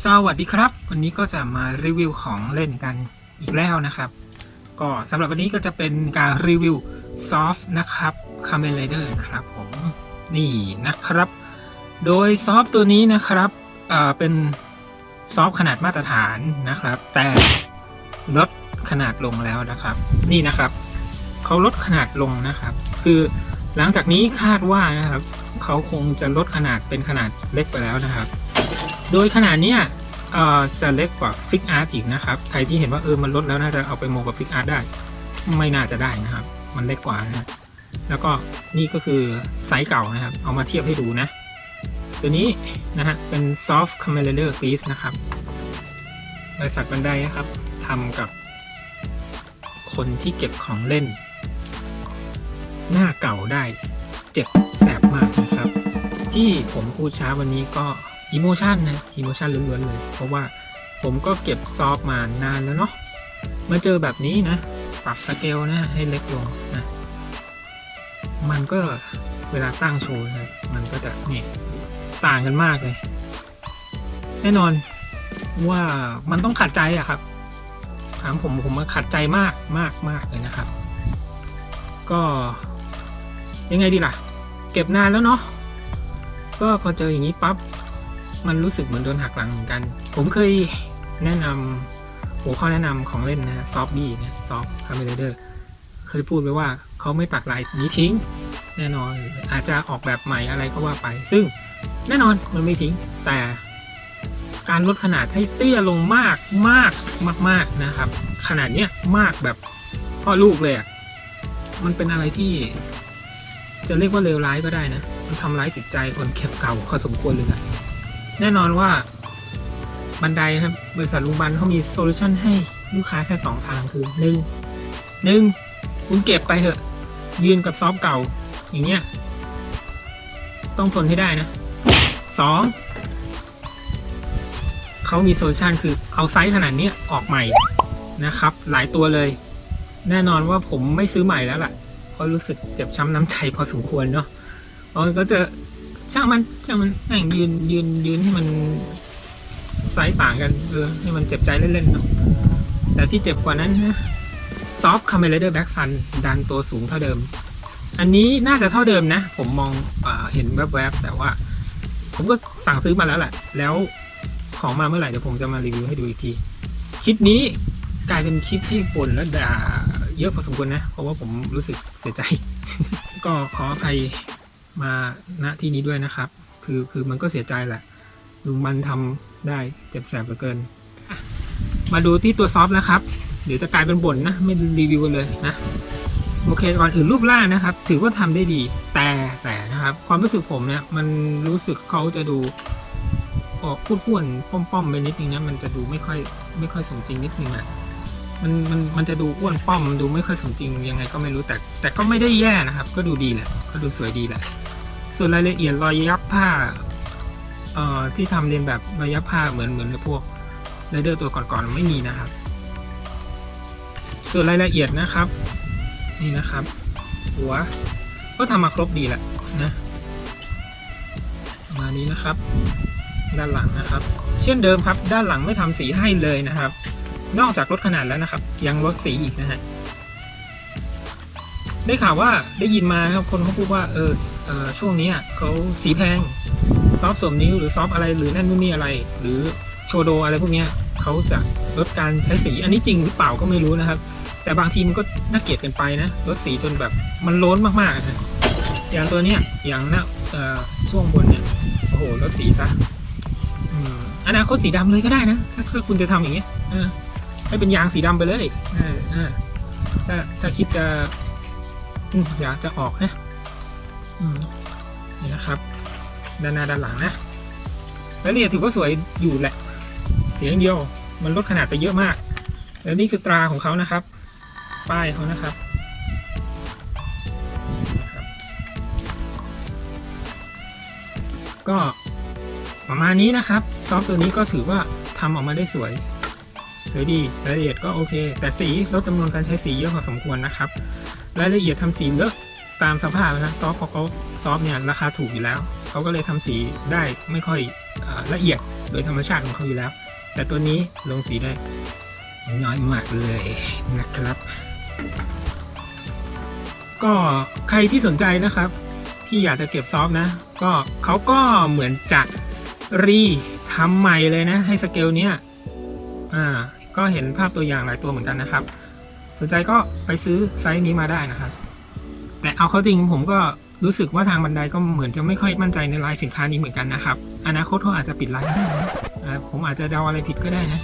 สวัสดีครับ วันนี้ก็จะมารีวิวของเล่นกันอีกแล้วนะครับ ก็สำหรับวันนี้ก็จะเป็นการรีวิวซอฟนะครับคาเมนไรเดอร์นะครับผมนี่นะครับ โดยซอฟตัวนี้นะครับเอ่อเป็นซอฟขนาดมาตรฐานนะครับ แต่ลดขนาดลงแล้วนะครับ นี่นะครับเขาลดขนาดลงนะครับ คือหลังจากนี้คาดว่านะครับเขาคงจะลดขนาดเป็นขนาดเล็กไปแล้วนะครับ โดยขนาดเนี้ยจะเล็กกว่าฟิกอาร์ตอีกนะครับ ใครที่เห็นว่าเออมันลดแล้วน่าจะเอาไปโมกับฟิกอาร์ตได้ ไม่น่าจะได้นะครับ มันเล็กกว่านะแล้วก็นี่ก็คือไซส์เก่านะครับ เอามาเทียบให้ดูนะ ตัวนี้นะฮะเป็น soft c a m e r a d e r piece นะครับบริษัทบันไดนะครับทำกับคนที่เก็บของเล่น หน้าเก่าได้เจ็บแสบมากนะครับ ที่ผมพูดช้าวันนี้ก็ อิโมชันนะอิโมชันล้วนๆเลย เพราะว่าผมก็เก็บซอฟมานานแล้วเนาะมาเจอแบบนี้นะ ปรับสเกลนะให้เล็กลงนะ มันก็เวลาตั้งโชว์นะมันก็จะนี่ต่างกันมากเลย แน่นอนว่ามันต้องขัดใจอะครับ ถามผมผมมาขัดใจมากมากมากเลยนะครับ ก็ยังไงดีล่ะ เก็บนานแล้วเนาะก็พอเจออย่างนี้ปั๊บ มันรู้สึกเหมือนโดนหักหลังเหมือนกัน ผมเคยแนะนำหัวข้อแนะนำของเล่นนะซอฟบี้เนี่ยซอฟคาเมเดอร์เคยพูดไปว่าเขาไม่ตัดลายนี้ทิ้ง แน่นอนอาจจะออกแบบใหม่อะไรก็ว่าไป ซึ่งแน่นอนมันไม่ทิ้ง แต่การลดขนาดให้เตี้ยลงมากมากมากมากๆนะครับ ขนาดเนี้ยมากแบบพ่อลูกเลยอะ่ะมันเป็นอะไรที่ จะเรียกว่าเลวร้ายก็ได้นะ มันทำร้ายจิตใจคนเก็บเก่าพอสมควรเลยนะ แน่นอนว่าบันไดครับบริษัทลุงบันเขามีโซลูชันให้ลูกค้าแค่สองทางคือหนึ่งหนึ่งคุณเก็บไปเถอะ ยืนกับซอฟเก่า อย่างเงี้ย ต้องทนให้ได้นะสองเขามีโซลูชันคือเอาไซส์ขนาดนี้ออกใหม่นะครับ หลายตัวเลย แน่นอนว่าผมไม่ซื้อใหม่แล้วล่ะ เพราะรู้สึกเจ็บช้ำน้ำใจพอสมควรเนาะเพราะก็จะ ช่างมันช่างมันแม่งยืนยืนยืนให้มันไซส์ต่างกันเออให้มันเจ็บใจเล่นๆเนาะแต่ที่เจ็บกว่านั้นนะซอฟต์คาเมเลเดอร์แบ็กซันดันตัวสูงเท่าเดิม อันนี้น่าจะเท่าเดิมนะ ผมมองอเห็นแวบๆ แต่ว่า ผมก็สั่งซื้อมาแล้วแหละ แล้วของมาเมื่อไหร่เดี๋ยวผมจะมารีวิวให้ดูอีกที คลิปนี้กลายเป็นคลิปที่บ่นและด่าเยอะพอสมควรนะ เพราะว่าผมรู้สึกเสียใจ ก็ขออภัย มาณที่นี้ด้วยนะครับ คือคือมันก็เสียใจแหละลุงมันทำได้เจ็บแสบเหลือเกิน มาดูที่ตัวซอฟต์นะครับ เดี๋ยวจะกลายเป็นบ่นนะ ไม่รีวิวเลยนะโอเคก่อนอื่นรูปร่างนะครับ ถือว่าทำได้ดีแต่แต่นะครับ ความรู้สึกผมเนี่ยมันรู้สึกเขาจะดูออกพูดพูนป้อมป้อมๆไปนิดนึงนะมันจะดูไม่ค่อยไม่ค่อยสมจริงนิดนึงอะมันมันมันจะดูอ้วนป้อมดูไม่ค่อยสมจริงยังไงก็ไม่รู้แต่ แต่ก็ไม่ได้แย่นะครับ ก็ดูดีแหละ ก็ดูสวยดีแหละ ส่วนรายละเอียดรอยยับผ้าเอ่อที่ทำเรียนแบบรอยยับผ้าเหมือนเหมือนพวกไรเดอร์ตัวก่อนๆไม่มีนะครับ ส่วนรายละเอียดนะครับ นี่นะครับ หัวก็ทำมาครบดีแหละนะมานี้นะครับ ด้านหลังนะครับ เช่นเดิมครับ ด้านหลังไม่ทำสีให้เลยนะครับ นอกจากลดขนาดแล้วนะครับ ยังลดสีอีกนะฮะ ได้ข่าวว่าได้ยินมาครับคนเขาพูดว่าเออเออช่วงนี้เขาสีแพงซอฟสวมนิ้วหรือซอฟอะไรหรือนั่นนู่นนี่อะไร หรือโชโดอะไรพวกนี้เขาจะลดการใช้สีอันนี้จริงหรือเปล่าก็ไม่รู้นะครับ แต่บางทีมันก็น่าเกลียดเกันไปนะลดสีจนแบบมันล้นมากๆอะอย่างตัวเนี้ยอย่างหน้าช่วงบนเนี่ยโอ้โหลดสีซะอืมอนาคตสีดำเลยก็ได้นะถ้าคุณจะทำอย่างเงี้ยให้เป็นยางสีดำไปเลยถ้าถ้าคิดจะ อยากจะออกนะนี่นะครับ ด้านหน้าด้านหลังนะแล้วเนี่ยถือว่าสวยอยู่แหละ เสียงเดียวมันลดขนาดไปเยอะมาก แล้วนี่คือตราของเขานะครับ ป้ายเขานะครับก็ประมาณนี้นะครับ ซอฟต์ตัวนี้ก็ถือว่าทำออกมาได้สวย สวยดีรายละเอียดก็โอเค แต่สีลดจำนวนการใช้สีเยอะพอสมควรนะครับรายละเอียดทำสีเลอะตามสภาพนะซอฟเพราะเขาซอฟเนี่ยราคาถูกอยู่แล้ว เขาก็เลยทำสีได้ไม่ค่อยอละเอียดโดยธรรมชาติของเขาอยู่แล้ว แต่ตัวนี้ลงสีได้น้อยมากเลยนะครับ ก็ใครที่สนใจนะครับ ที่อยากจะเก็บซอฟนะ ก็เขาก็เหมือนจะรีทำใหม่เลยนะ ให้สเกลเนี้ยอ่า ก็เห็นภาพตัวอย่างหลายตัวเหมือนกันนะครับ สนใจก็ไปซื้อไซส์นี้มาได้นะครับ แต่เอาเข้าจริงผมก็รู้สึกว่าทางบันไดก็เหมือนจะไม่ค่อยมั่นใจในลายสินค้านี้เหมือนกันนะครับ อนาคตเขาอาจจะปิดลน์ก็ได้นะผมอาจจะเดาอะไรผิดก็ได้นะ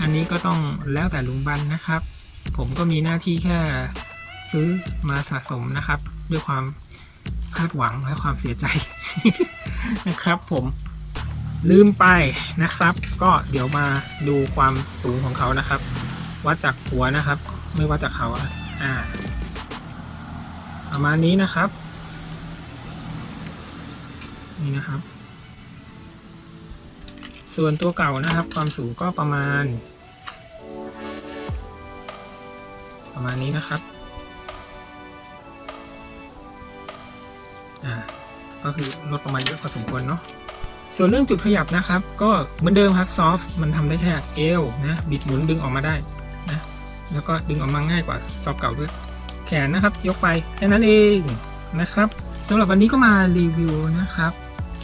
อันนี้ก็ต้องแล้วแต่ลุงบันนะครับ ผมก็มีหน้าที่แค่ซื้อมาสะสมนะครับ ด้วยความคาดหวังและความเสียใจนะครับผม ลืมไปนะครับ ก็เดี๋ยวมาดูความสูงของเขานะครับ วัดจากหัวนะครับ ไม่วัดจากเขาอะอ่า ประมาณนี้นะครับ นี่นะครับ ส่วนตัวเก่านะครับ ความสูงก็ประมาณ ประมาณนี้นะครับอ่าก็คือลดประมาณเยอะพอสมควรเนาะ ส่วนเรื่องจุดขยับนะครับ ก็เหมือนเดิมครับซอฟมันทำได้แค่เอวนะบิดหมุนดึงออกมาได้นะแล้วก็ดึงออกมาง่ายกว่าซอฟเก่าด้วยแขนนะครับยกไปแค่นั้นเองนะครับสำหรับวันนี้ก็มารีวิวนะครับ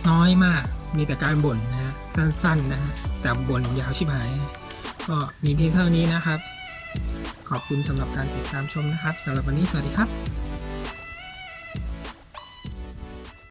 น้อยมากมีแต่การบ่นนะฮะสั้นๆนะฮะแต่บ่นยาวชิบหาย ก็มีเพียงเท่านี้นะครับ ขอบคุณสำหรับการติดตามชมนะครับสำหรับวันนี้สวัสดีครับ